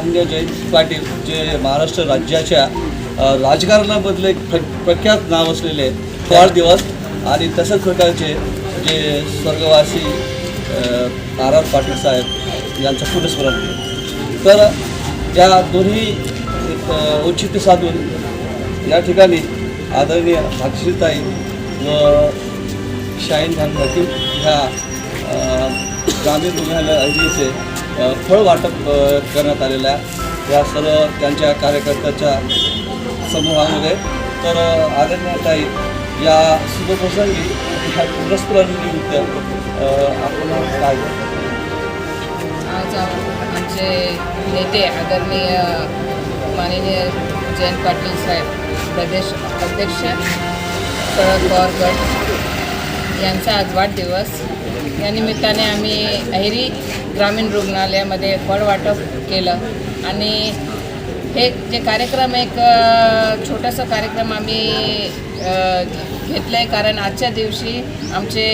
माननीय जयंत पाटील जे महाराष्ट्र राज्याच्या राजकारणामधले एक प्र प्रख्यात नाव असलेले वाढदिवस आणि तशाच प्रकारचे जे स्वर्गवासी आर पाटील साहेब यांचं पुनस्मरण केलं. तर या दोन्ही औचित्य साधून या ठिकाणी आदरणीय भागश्रीताई व शाहीन खान पाटील ह्या ग्रामीण रुग्णालय अहिलीचे फळ वाटप करण्यात आलेलं आहे. या सर्व त्यांच्या कार्यकर्त्याच्या समूहामध्ये तर आदरणीयताई या शुभप्रसंगी ह्या पुरस्कारानिमित्त आपण काय आज आमचे नेते आदरणीय माननीय जयंत पाटील साहेब प्रदेश अध्यक्ष शरद पवार गट यांचा आज वाढदिवस. या निमित्ताने आम्ही अहेरी ग्रामीण रुग्णालयामध्ये फळ वाटप केलं. आणि हे जे कार्यक्रम एक छोटासा कार्यक्रम आम्ही घेतलं आहे कारण आजच्या दिवशी आमचे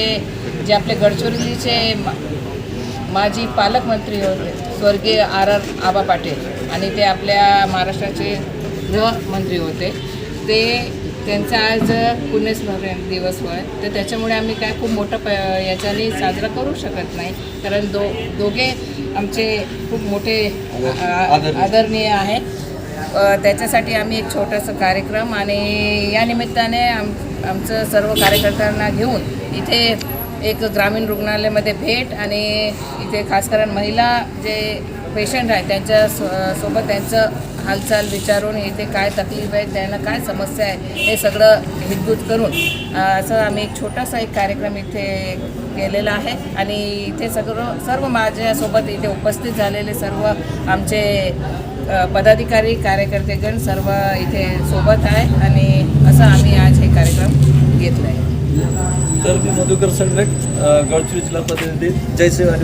जे आपले गडचिरोलीचे मा- माजी पालकमंत्री होते स्वर्गीय आर आर आबा पाटील आणि ते आपल्या महाराष्ट्राचे गृहमंत्री होते. ते त्यांचा आज पुण्यस्मरण दिवस होय तर त्याच्यामुळे आम्ही काय खूप मोठं प याच्याने साजरा करू शकत नाही. कारण दो दोघे आमचे खूप मोठे आदरणीय. आहेत. त्याच्यासाठी आम्ही एक छोटासा कार्यक्रम आणि या निमित्ताने आम आमचं सर्व कार्यकर्त्यांना घेऊन इथे एक ग्रामीण रुग्णालयामध्ये भेट आणि इथे खास करून महिला जे पेशंट आहेत त्यांच्या सो सोबत त्यांचं हालचाल विचारून इथे काय तकलीफ आहे त्यांना काय समस्या आहे हे सगळं हितगुज करून असं आम्ही एक छोटासा एक कार्यक्रम इथे केलेला आहे. आणि इथे सगळं सर्व माझ्यासोबत इथे उपस्थित झालेले सर्व आमचे पदाधिकारी कार्यकर्तेगण सर्व इथे सोबत आहे. आणि असं आम्ही आज हे कार्यक्रम घेतला आहे तर मी मधुकर संघट गडचिरोली जिल्हा प्रतिनिधी. जय सेवा